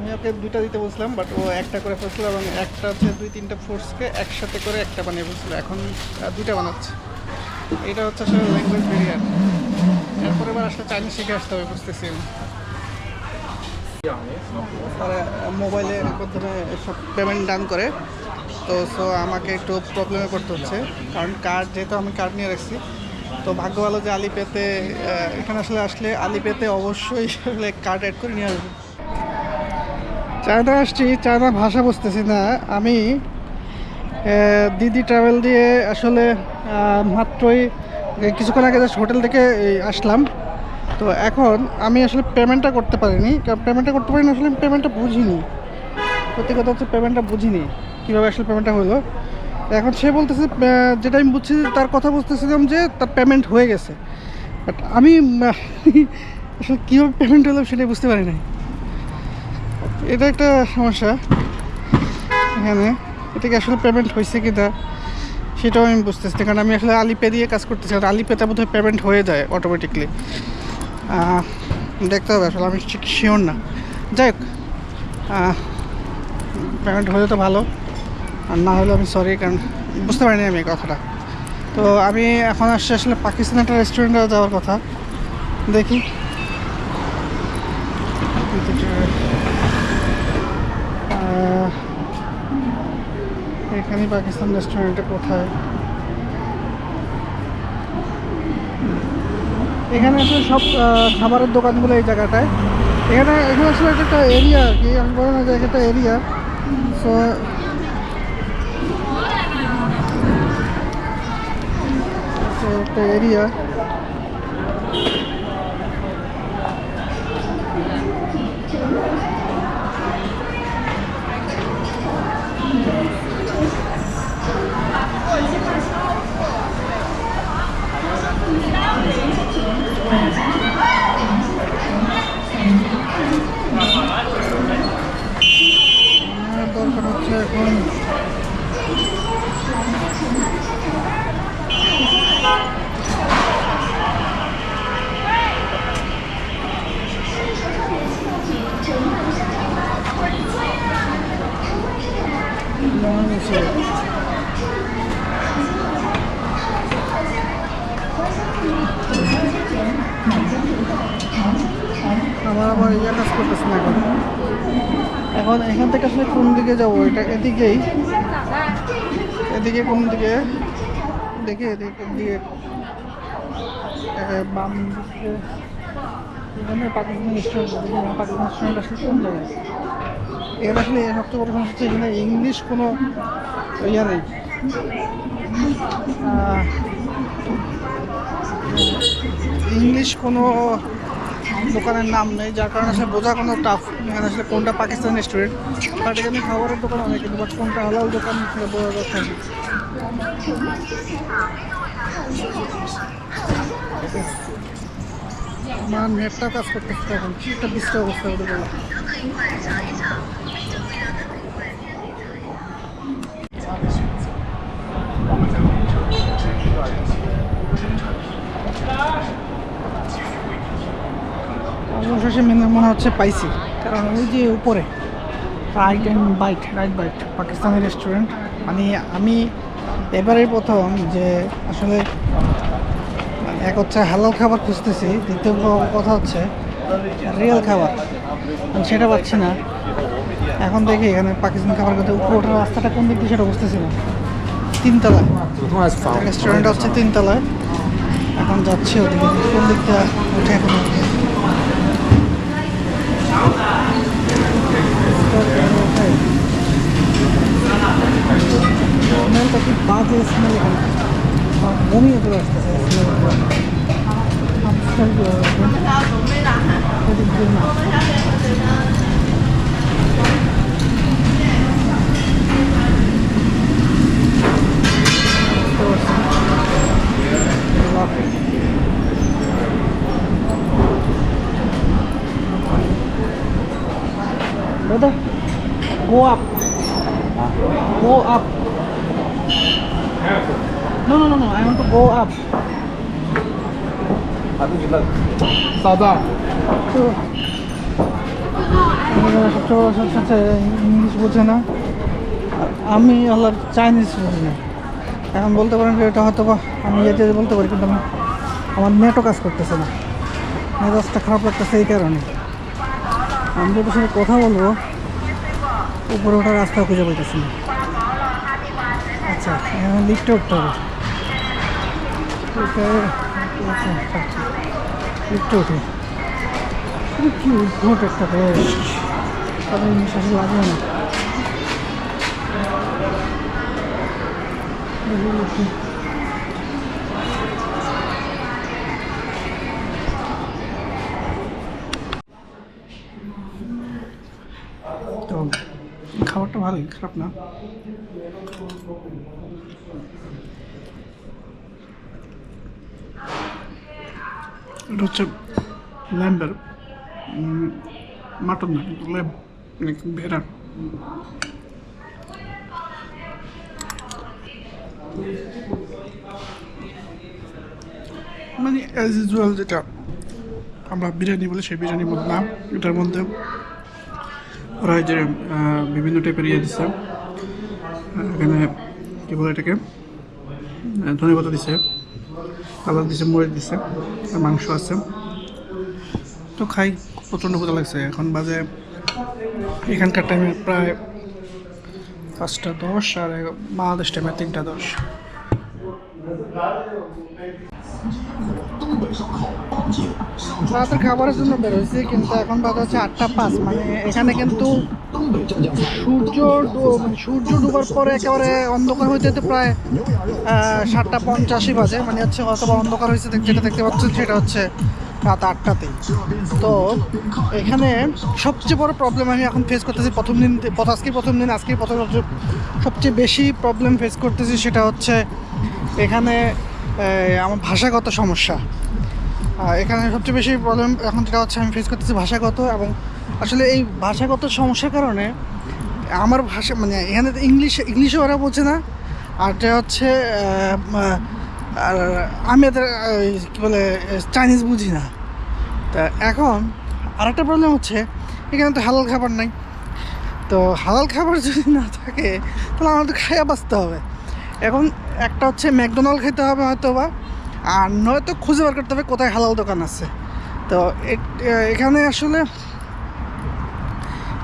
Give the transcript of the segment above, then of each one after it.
আমি ওকে দুইটা দিতে বলছিলাম বাট ও একটা করে ফেলছিল এবং একটা হচ্ছে দুই তিনটা ফোর্সকে একসাথে করে একটা বানিয়ে ফেলছিল। এখন দুইটা বানাচ্ছে। এটা হচ্ছে আসলে ল্যাঙ্গুয়েজ ব্যারিয়ার এরপরে এবার আসলে চাইনিজ শিখে আসতে হবে, বুঝতেছি তারা মোবাইলের মাধ্যমে সব পেমেন্ট ডান করে। তো সো আমাকে একটু প্রবলেমে পড়তে হচ্ছে। কারণ কার্ড যেহেতু আমি কার্ড নিয়ে রাখছি, তো ভাগ্য ভালো যে আলিপেতে এখানে আসলে আসলে আলিপেতে অবশ্যই আসলে কার্ড অ্যাড করে নিয়ে আসবে। চায়না আসছি চায়না ভাষা বুঝতেছি না। আমি দিদি ট্রাভেল দিয়ে আসলে মাত্রই কিছুক্ষণ আগে জাস্ট হোটেল থেকে আসলাম। তো এখন আমি আসলে পেমেন্টটা করতে পারিনি, কারণ পেমেন্টটা করতে পারিনি, আসলে আমি পেমেন্টটা বুঝিনি। সত্যি কথা হচ্ছে পেমেন্টটা বুঝিনি, কীভাবে আসলে পেমেন্টটা হলো। এখন সে বলতেছে যেটা আমি বুঝছি তার কথা বুঝতেছিলাম যে তার পেমেন্ট হয়ে গেছে। বাট আমি আসলে কীভাবে পেমেন্ট হলো সেটাই বুঝতে পারি নাই। এটা একটা সমস্যা এখানে। এটা কি আসলে পেমেন্ট হয়েছে কি না? সেটাও আমি বুঝতেছি কারণ আমি আসলে আলিপে দিয়ে কাজ করতেছি, আর আলিপেতে বোধহয় পেমেন্ট হয়ে যায় অটোমেটিকলি দেখতে হবে আসলে, আমি ঠিক শিওর না। যাই হোক পেমেন্ট হলে তো ভালো, আর না হলে আমি সরি কারণ বুঝতে পারিনি আমি এই কথাটা। তো আমি এখন আসছি আসলে পাকিস্তান একটা রেস্টুরেন্টে যাওয়ার কথা। দেখি। এখানেই পাকিস্তান রেস্টুরেন্টে কোথায় এখানে আসলে সব খাবারের দোকানগুলো এই জায়গাটায়। এখানে এখানে আসলে একটা এরিয়া আর কি, আমি বলি না যে একটা এরিয়া সো একটা এরিয়া এখন আমার আবার ইয়ে কাজ করতেছে না এখন এখন এখান থেকে আসলে কোন দিকে যাব এটা এদিকেই। এদিকে কোন দিকে? দেখি এদিকে বাম হচ্ছে এখানে ইংলিশ কোনো ইয়ে নেই। ইংলিশ কোনো দোকানের নাম নেই। যার কারণে আসলে বোঝা কোনো টাফ এখানে আসলে কোনটা পাকিস্তান রেস্টুরেন্ট বাট এখানে খাবারের দোকান অনেক কিন্তু বাট কোনটা হালাল দোকান বোঝা যাচ্ছে। আমার নেটটা কাজ করতেছে এখন। কি একটা বিশ্ব অবস্থা হতে পারে অবশেষে মেনে মনে হচ্ছে পাইছি। কারণ ওই যে উপরে right and bite right bite Pakistani restaurant মানে আমি এবারে প্রথম যে আসলে এক হচ্ছে হালাল খাবার খুঁজতেছি, দ্বিতীয় কথা হচ্ছে রিয়েল খাবার। আমি সেটা পাচ্ছি না। এখন দেখি এখানে পাকিস্তান খাবার খেতে উপরে ওঠার রাস্তাটা কোন দিক দিয়ে সেটা বুঝতেছি না। তিনতলায়। রেস্টুরেন্ট হচ্ছে তিনতলায়। এখন যাচ্ছি ওদিকে, কোন দিকটা উঠে এখন? 딱히 바지에 스멜이 막 몸이 들어갔을 때 스멜이 들어. 앞살도 어디 go up. Go up. No, no, no, no. I want to go up. 扫荡。তো সবচেয়ে বড় সমস্যা হচ্ছে ইংলিশ বোঝে না আমি আল্লাহ চাইনিজ বুঝি না এখন বলতে পারেন যে এটা হয়তো বা আমি এতে বলতে পারি কিন্তু আমি আমার নেটও কাজ করতেছে না মেজাজটা খারাপ লাগতেছে এই কারণে আমি যত সঙ্গে কথা বলব উপরে ওঠার রাস্তা খুঁজে পাইতেছি না আচ্ছা লিফটে উঠতে হবে। লিফটে উঠে কিন্তু কি উদ্ভট একটা দেশ তাদের নিঃশ্বাস লাগে না। তো খাবারটা ভালোই, খারাপ না। এটা হচ্ছে ল্যাম্বের মাটন না কিন্তু ল্যাম্ব মানে ভেড়া। মানে অ্যাজ ইউজুয়াল যেটা আমরা বিরিয়ানি বলি, সেই বিরিয়ানির মধ্যে না, এটার মধ্যে ওরা বিভিন্ন টাইপের ইয়ে দিচ্ছে এখানে কী বলে এটাকে? ধনে পাতা দিছে আলাদা দিছে, মরিচ দিছে মাংস আছে। তো খাই প্রচণ্ড ক্ষুদা লাগছে। এখন বাজে এখানকার টাইমে প্রায় পাঁচটা দশ আর বাংলাদেশ টাইমে তিনটা দশ। রাতের খাবারের জন্য বের কিন্তু এখন বাজে হচ্ছে আটটা পাঁচ। মানে এখানে কিন্তু সূর্য মানে সূর্য ডুবার পরে একেবারে অন্ধকার হইতে হইতে প্রায় সাতটা পঞ্চাশই বাজে। মানে হচ্ছে অথবা অন্ধকার হয়েছে যেটা দেখতে পাচ্ছেন সেটা হচ্ছে রাত আটটাতেই। তো এখানে সবচেয়ে বড় প্রবলেম আমি এখন ফেস করতেছি প্রথম দিন আজকে প্রথম দিন আজকে প্রথম সবচেয়ে বেশি প্রবলেম ফেস করতেছি সেটা হচ্ছে এখানে আমার ভাষাগত সমস্যা। এখানে সবচেয়ে বেশি প্রবলেম এখন যেটা হচ্ছে আমি ফেস করতেছি ভাষাগত এবং আসলে এই ভাষাগত সমস্যার কারণে আমার ভাষা মানে এখানে তো ইংলিশ ইংলিশও ওরা বোঝে না। আর এটা হচ্ছে আর আমি এদের কী বলে চাইনিজ বুঝি না। তা এখন আরেকটা প্রবলেম হচ্ছে, এখানে তো হালাল খাবার নাই। তো হালাল খাবার যদি না থাকে, তাহলে আমাদের খাইয়া বাঁচতে হবে। এখন একটা হচ্ছে ম্যাকডোনাল্ড খেতে হবে হয়তো বা আর নয়তো খুঁজে বার করতে হবে কোথায় হালাল দোকান আছে। তো এখানে আসলে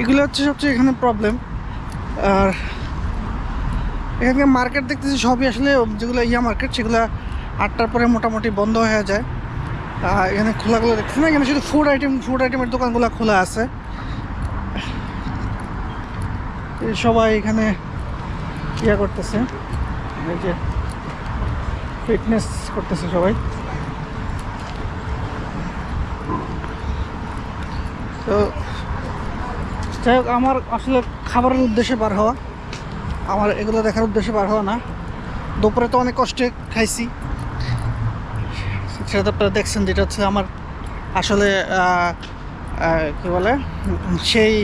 এগুলো হচ্ছে সবচেয়ে এখানে প্রবলেম আর এখানে মার্কেট দেখতেছি সবই আসলে যেগুলো ইয়া মার্কেট সেগুলো আটটার পরে মোটামুটি বন্ধ হয়ে যায়। আর এখানে খোলাগুলো দেখতেছি না, এখানে শুধু ফুড আইটেম ফুড আইটেমের দোকানগুলো খোলা আছে। সবাই এখানে ইয়া করতেছে। এই যে ফিটনেস করতেছে সবাই। তো যাই হোক, আমার আসলে খাবারের উদ্দেশ্যে বার হওয়া। আমার এগুলো দেখার উদ্দেশ্যে বার হওয়া না। দুপুরে তো অনেক কষ্টে খাইছি। সেটা তো আপনারা দেখছেন, যেটা হচ্ছে আমার আসলে কি বলে, সেই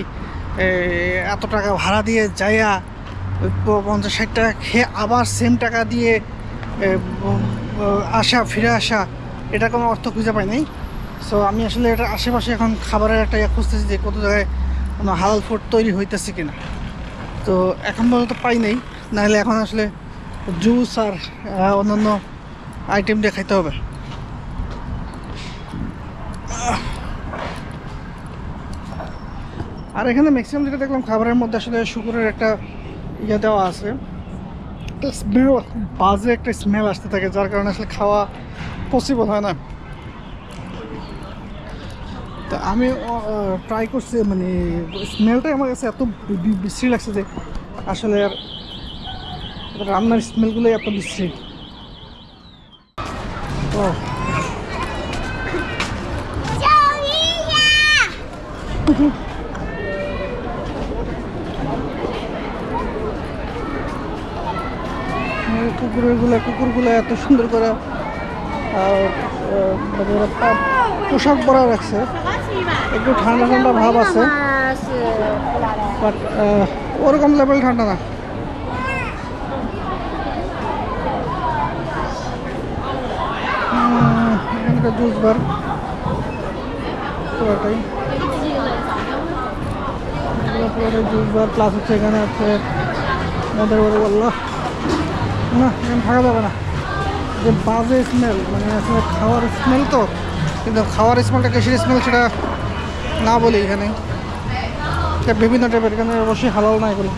এত টাকা ভাড়া দিয়ে যাইয়া পঞ্চাশ ষাট টাকা খেয়ে আবার সেম টাকা দিয়ে আসা, ফিরে আসা এটা কোনো অর্থ খুঁজে পাই নাই। সো আমি আসলে এটা আশেপাশে এখন খাবারের একটা ইয়ে খুঁজতেছি যে কত জায়গায় কোনো হালাল ফুড তৈরি হইতেছে কিনা। তো এখন পর্যন্ত পাই নাই, নাহলে এখন আসলে জুস আর অন্যান্য আইটেম দিয়ে খাইতে হবে। আর এখানে ম্যাক্সিমাম যেটা দেখলাম, খাবারের মধ্যে আসলে শুকুরের একটা ইয়ে দেওয়া আছে। স্মেল বাজে একটা স্মেল আসতে থাকে, যার কারণে আসলে খাওয়া পসিবল হয় না। তা আমি ট্রাই করছি মানে স্মেলটাই আমার কাছে এত বিশ্রী লাগছে যে আসলে আর রান্নার স্মেলগুলোই এত বিশ্রী। ও কুকুরগুলো কুকুরগুলো এত সুন্দর করে মানে ওরা পোশাক পরা রাখছে। একটু ঠান্ডা ঠান্ডা ভাব আছে। বাট ওরকম লেভেল ঠান্ডা না। এখানকার জুস বার পুরোটাই। জুস বার প্লাস হচ্ছে এখানে হচ্ছে আমাদের বলল না থাকা যাবে না। যে বাজে স্মেল মানে আসলে খাওয়ার স্মেল তো, কিন্তু খাওয়ার স্মেলটা কিসের স্মেল সেটা না বলি এখানে। বিভিন্ন টাইপের এখানে অবশ্যই হালাল না এগুলো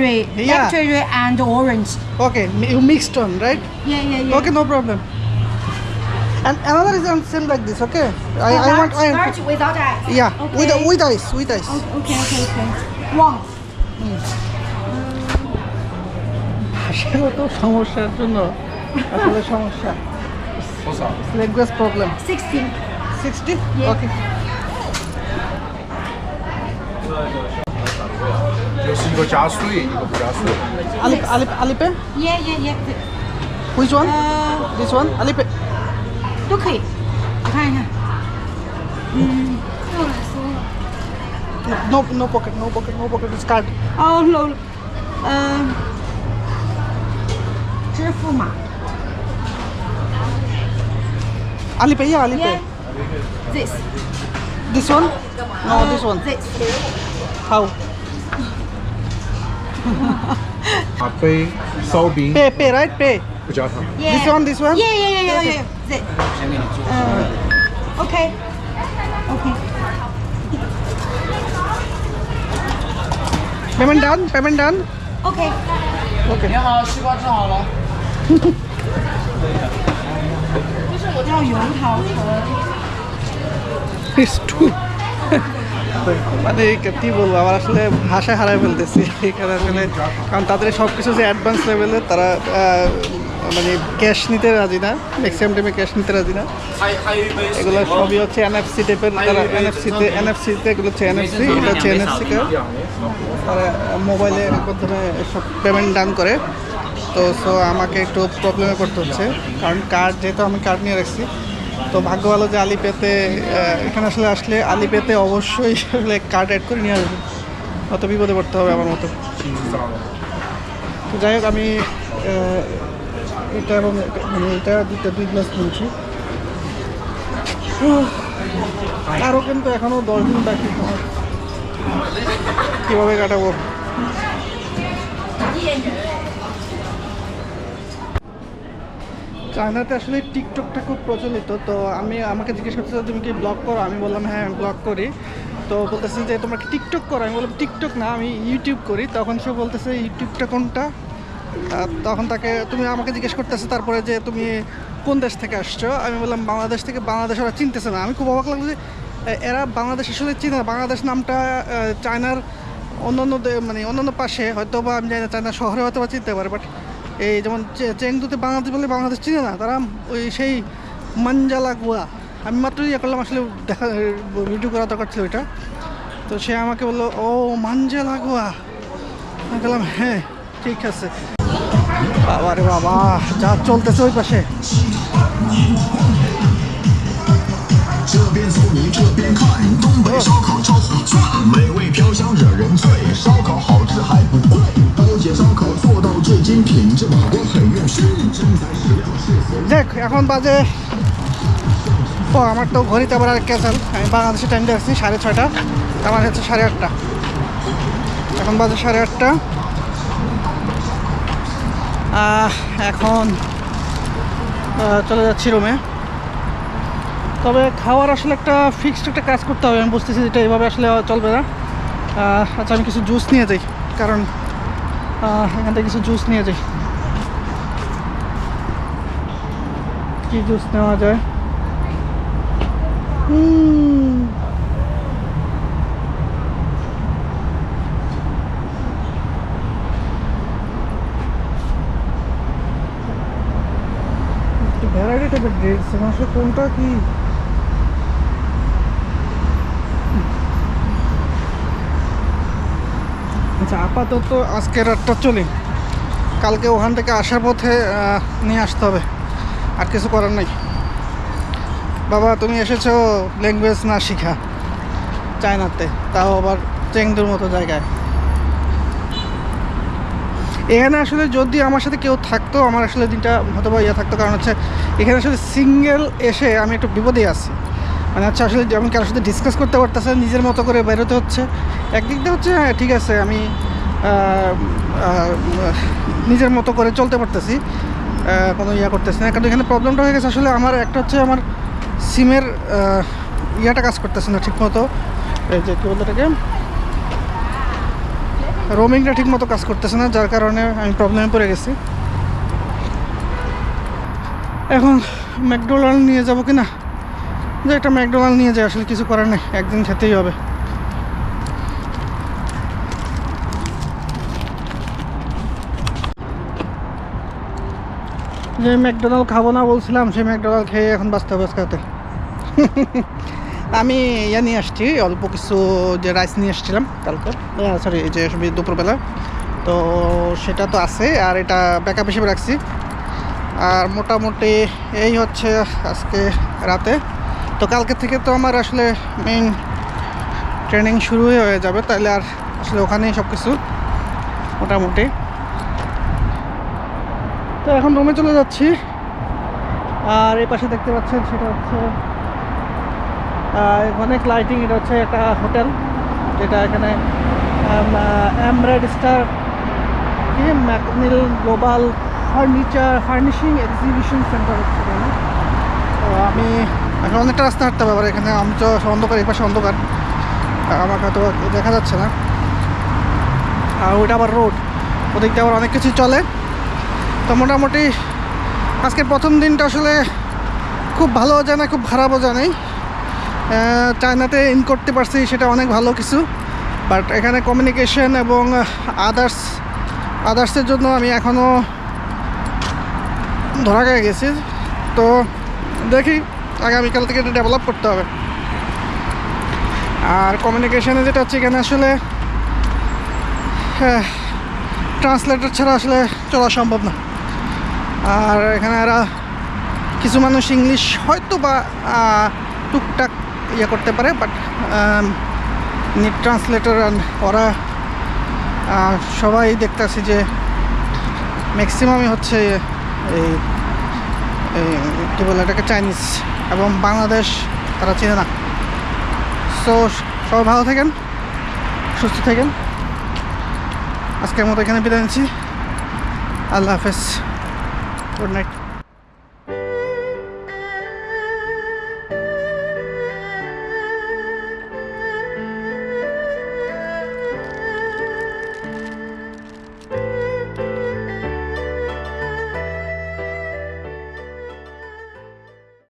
cherry, Yeah. black cherry and orange. Okay, you mixed one, right? Yeah, yeah, yeah. Okay, no problem. And another is on same like this, okay? I, I Without- want, I, large without ice. yeah, Okay. with, with ice, with ice. Oh, Okay, okay, okay. One. সেগুলো তো সমস্যার জন্য আসলে সমস্যা language problem Sixteen. Sixty Yeah. Okay 就是一个加水，一个不加水。Alip, Alip, Alipe? Yeah, yeah, yeah. Which one? Uh, This one? Alipe? Mm. no pocket, no pocket, no pocket. It's card. Oh, no. Um. yeah, Alipay. This. This one? No, this one. This. How? uh, pay, Saudi. Pay, pay, right? Pay. Gujarat. Yeah. This one, this one? Yeah, yeah, yeah, yeah. yeah. yeah. Uh, okay. Okay. Payment done? Payment done? Okay. Okay. 你好，西瓜吃好了。要油桃和。It's two. মানে কি বলব, আমার আসলে ভাষা হারায় ফেলতেছি। এখানে আসলে কারণ তাদের সব কিছু যে অ্যাডভান্স লেভেলের তারা মানে ক্যাশ নিতে রাজি না। ম্যাক্সিমাম টাইমে ক্যাশ নিতে রাজি না। এগুলো সবই হচ্ছে এনএফসি টাইপের তারা এনএফসিতে এনএফসিতে এগুলো হচ্ছে এনএফসি এটা হচ্ছে এনএফসি তারা মোবাইলে প্রথমে সব পেমেন্ট ডান করে। তো সো আমাকে একটু প্রবলেমে করতে হচ্ছে। কারণ কার্ড যেহেতু আমি কার্ড নিয়ে রাখছি তো ভাগ্য ভালো যে আলিপেতে আহ, এখানে আসলে আসলে আলিপেতে অবশ্যই আসলে কার্ড অ্যাড করে নিয়ে আসবে। অত বিপদে পড়তে হবে আমার মতো। তো যাই হোক আমি এটা এবং মানে এটা দুটো দুই গ্লাস কিনছি। আরও কিন্তু এখনও দশ দিন বাকি। কীভাবে কাটাবো? চায়নাতে আসলে টিকটকটা খুব প্রচলিত, তো আমি আমাকে জিজ্ঞেস করতে তুমি কি ব্লগ করো? আমি বললাম হ্যাঁ আমি ব্লগ করি। তো বলতেছে যে, তোমরা টিকটক করো? আমি বললাম, টিকটক না, আমি ইউটিউব করি। তখন সে বলতেছে ইউটিউবটা কোনটা? তখন তাকে, তুমি আমাকে জিজ্ঞেস করতেছে তারপরে যে, তুমি কোন দেশ থেকে আসছো? আমি বললাম, বাংলাদেশ থেকে। বাংলাদেশ ওরা চিনতেছে না। আমি খুব অবাক লাগল যে এরা বাংলাদেশ আসলে চিনে না। বাংলাদেশ নামটা চায়নার অন্যান্য মানে অন্যান্য পাশে হয়তো বা আমি জানি না, চায়না শহরে হয়তো বা চিনতে পারে, বাট এই যেমন চেংদুতে বাংলাদেশ বলে বাংলাদেশ চিনে না তারা ওই সেই মাঞ্জালা গোয়া আমি মাত্র ইয়ে করলাম আসলে দেখা ভিডিও করা দরকার ছিল ওইটা তো সে আমাকে বলল ও মাঞ্জালা গোয়া আমি বললাম হ্যাঁ ঠিক আছে বাবা রে বাবা যা চলতেছে ওই পাশে 精品，这把关很用心，真材实料是所 দেখ এখন বাজে ও আমার তো ঘড়িতে আবার আর ক্যান্সেল আমি বাংলাদেশে টাইম দেখছি সাড়ে ছয়টা আমার হচ্ছে সাড়ে আটটা এখন বাজে সাড়ে আটটা আহ, এখন আহ, চলে যাচ্ছি রুমে তবে খাওয়ার আসলে একটা ফিক্সড একটা কাজ করতে হবে আমি বুঝতেছি যেটা এভাবে আসলে চলবে না আহ, আচ্ছা আমি কিছু জুস নিয়ে যাই কারণ আহ, এখান থেকে কিছু জুস নিয়ে যাই কি জুস নেওয়া যায় হুম। একটু ভ্যারাইটি টাইপের ড্রেস আসলে কোনটা কি আচ্ছা আপাতত আজকের রাতটা চলি। কালকে ওখান থেকে আসার পথে নিয়ে আসতে হবে। আর কিছু করার নাই। বাবা, তুমি এসেছ ল্যাঙ্গুয়েজ না শিখা। চায়নাতে, তাও আবার চেংদুর মতো জায়গায়। এখানে আসলে যদি আমার সাথে কেউ থাকতো, আমার আসলে দিনটা হয়তো বা ইয়ে থাকতো। কারণ হচ্ছে, এখানে আসলে সিঙ্গেল এসে আমি একটু বিপদে আছি। মানে হচ্ছে আসলে যেমন কারোর সাথে ডিসকাস করতে পারতেছে, নিজের মতো করে বেরোতে হচ্ছে, একদিক দিয়ে হচ্ছে হ্যাঁ ঠিক আছে, আমি নিজের মতো করে চলতে পারতেছি কোনো ইয়া করতেছি না। কারণ এখানে প্রবলেমটা হয়ে গেছে, আসলে আমার একটা হচ্ছে আমার সিমের ইয়াটা কাজ করতেছে না ঠিক মতো এই যে কী বলতে এটাকে? রোমিংটা ঠিক মতো কাজ করতেছে না, যার কারণে আমি প্রবলেমে পড়ে গেছি। এখন ম্যাকডোনাল্ড নিয়ে যাব কি না যে একটা ম্যাকডোনাল্ড নিয়ে যায়, আসলে কিছু করার নেই, একদিন খেতেই হবে। যে ম্যাকডোনাল্ড খাব না বলছিলাম, সেই ম্যাকডোনাল্ড খেয়ে এখন বাঁচতে হবে আজকে আমি ইয়া নিয়ে আসছি, অল্প কিছু যে রাইস নিয়ে এসেছিলাম কালকে। সরি যে দুপুরবেলা। তো সেটা তো আছে, আর এটা ব্যাকআপ হিসেবে রাখছি। আর মোটামুটি এই হচ্ছে আজকে রাতে। তো কালকে থেকে তো আমার আসলে মেইন ট্রেনিং শুরু হয়ে যাবে তাহলে আর আসলে ওখানেই সব কিছু মোটামুটি। তো এখন রুমে চলে যাচ্ছি, আর এই পাশে দেখতে পাচ্ছেন সেটা হচ্ছে অনেক লাইটিং এটা হচ্ছে একটা হোটেল যেটা এখানে এমরেড স্টার কি McNeil global furniture, furnishing exhibition centre হচ্ছে তো আমি এখন অনেকটা রাস্তা হাঁটতে হবে, আবার এখানে আমি তো অন্ধকার, এই পাশে অন্ধকার। আমাকে তো দেখা যাচ্ছে না। আর ওইটা আবার রোড, ওদিক দিয়ে আবার অনেক কিছু চলে। তো মোটামুটি আজকের প্রথম দিনটা আসলে খুব ভালো জানে খুব খারাপও জানাই চায়নাতে ইন করতে পারছি, সেটা অনেক ভালো কিছু। বাট এখানে কমিউনিকেশন এবং আদার্স আদার্সের জন্য আমি এখনও ধরা গেছি। তো দেখি আগামীকাল থেকে এটা ডেভেলপ করতে হবে। আর কমিউনিকেশানে যেটা হচ্ছে এখানে আসলে ট্রান্সলেটর ছাড়া আসলে চলা সম্ভব না। আর এখানে এরা কিছু মানুষ ইংলিশ হয়তো বা টুকটাক ইয়ে করতে পারে বাট নেট ট্রান্সলেটর ওরা সবাই দেখতেছি যে ম্যাক্সিমামই হচ্ছে এই কী বলে এটাকে চাইনিজ এবং বাংলাদেশ তারা চেনে না। সো সবাই ভালো থাকেন, সুস্থ থাকেন। আজকের মতো এখানে বিদায় নিচ্ছি। আল্লাহ হাফেজ। Good night